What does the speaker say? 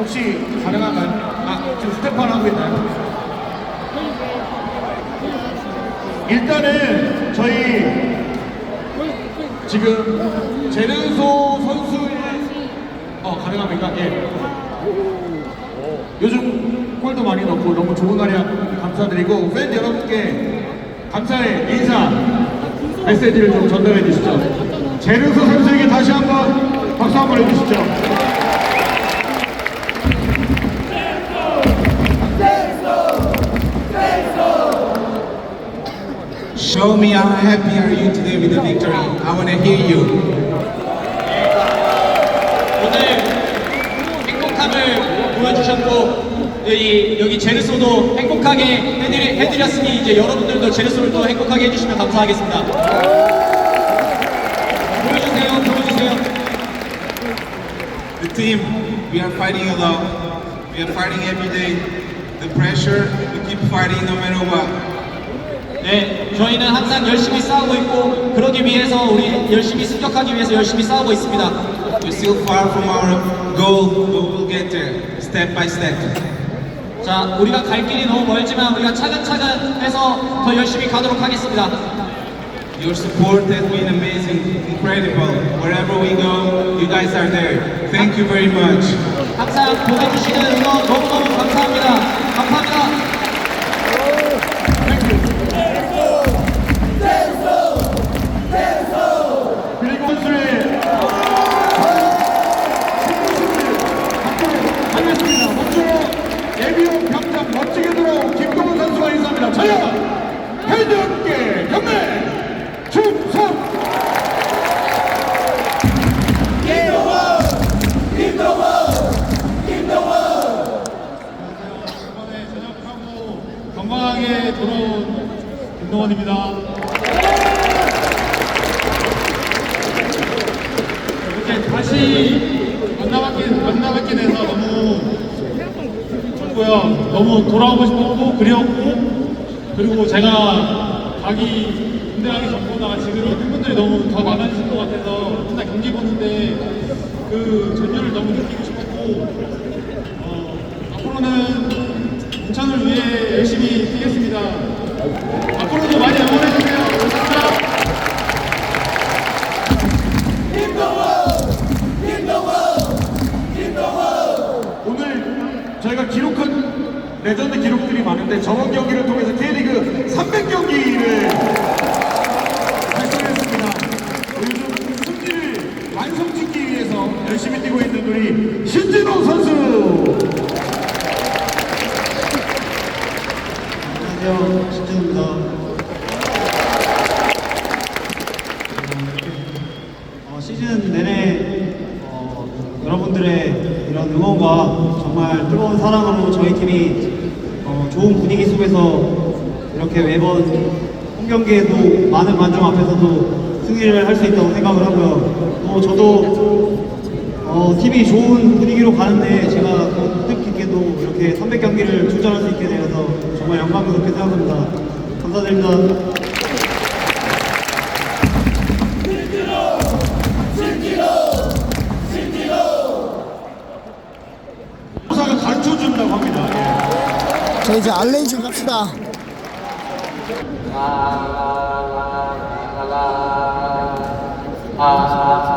혹시 가능한가요? 아, 지금 스태프만 하고 있나요? 일단은 저희 지금 제르소 선수의 어 가능합니까? 예. 요즘 골도 많이 넣고 너무 좋은 활약 감사드리고 팬 여러분께 감사의 인사 메시지를 좀 전달해 주시죠. 제르소 선수에게 다시 한번 박수 한번 해주시죠. Show me how happy are you today with the victory. I want to hear you. 오늘 행복함을 보여주셨고 여기, 여기 제르소도 행복하게 해드리, 해드렸으니 이제 여러분들도 제르소를 또 행복하게 해주시면 감사하겠습니다. 보여주세요, 보여주세요. The team, we are fighting a lot. We are fighting every day. The pressure, we keep fighting no matter what. 네, 저희는 항상 열심히 싸우고 있고 그러기 위해서 우리 열심히 습격하기 위해서 열심히 싸우고 있습니다. We're still far from our goal, but we'll get there, step by step. 자, 우리가 갈 길이 너무 멀지만 우리가 차근차근 해서 더 열심히 가도록 하겠습니다. Your support has been amazing, incredible. Wherever we go, you guys are there. Thank you very much. 항상 보내주시는 응원 너무너무 감사합니다. 감사합니다. 그리고 선수의 하겠습니다. 먼저 예비용 병장 멋지게 돌아온 김동훈 선수와 인사합니다. 저야 해병대 경례 충성! 이번에 전역하고 돌아온 김동원입니다. 이렇게 다시 만나뵙게, 만나뵙게 돼서 너무 좋고요. 너무 돌아오고 싶었고 그리웠고 그리고 제가 가기 군대하기 전보다 지금 팬분들이 너무 더 많아지신 것 같아서 맨날 경기 보는데 그 전율을 너무 느끼고 싶었고 어, 앞으로는 인천을 위해 열심히 뛰겠습니다. 앞으로도 많이 응원해주세요. 감사합니다. 오늘 저희가 기록한 레전드 기록들이 많은데 저번 경기를 통해서 K리그 300경기를 달성했습니다. 요즘 승리를 완성짓기 위해서 열심히 뛰고 있는 우리 신진호 선수. 안녕하세요. 신진우입니다. 어, 시즌 내내 어, 여러분들의 이런 응원과 정말 뜨거운 사랑으로 저희 팀이 어, 좋은 분위기 속에서 이렇게 매번 홈 경기에도 많은 관중 앞에서도 승리를 할 수 있다고 생각을 하고요. 또 저도 어, 팀이 좋은 분위기로 가는데 제가 또 뜻깊게도 이렇게 300경기를 출전할 수 있게 되어서 정말 영광스럽게 생각합니다. 감사드립니다. 예. 저 이제 알레이션 갑시다. 아,